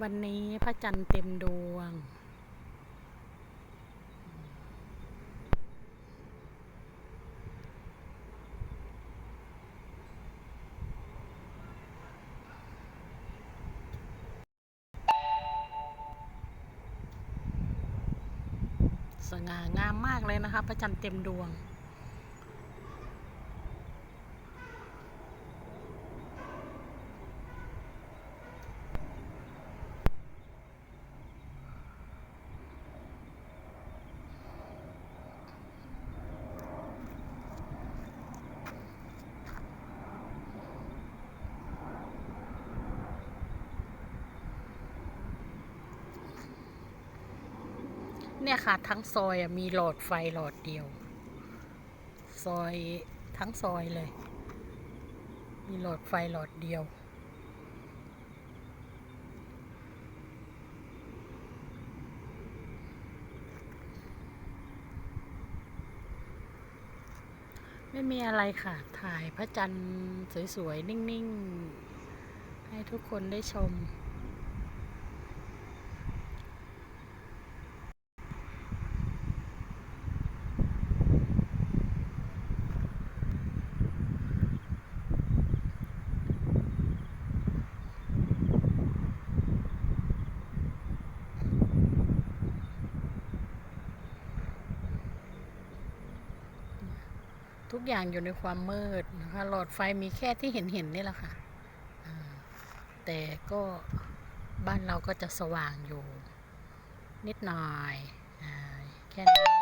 วันนี้พระจันทร์เต็มดวง สง่างามมากเลยนะคะ พระจันทร์เต็มดวง เนี่ยค่ะ ทั้งซอยมีหลอดไฟหลอดเดียว ซอยทั้งซอยเลย มีหลอดไฟหลอดเดียว ไม่มีอะไรค่ะ ถ่ายพระจันทร์สวย ๆ นิ่ง ๆ ให้ทุกคนได้ชม ทุกอย่างอยู่ในความมืดนะคะหลอดไฟมีแค่ที่เห็นเห็นๆนี่แหละค่ะแต่ก็บ้านเราก็จะสว่างอยู่ นิดหน่อยอแค่นั้น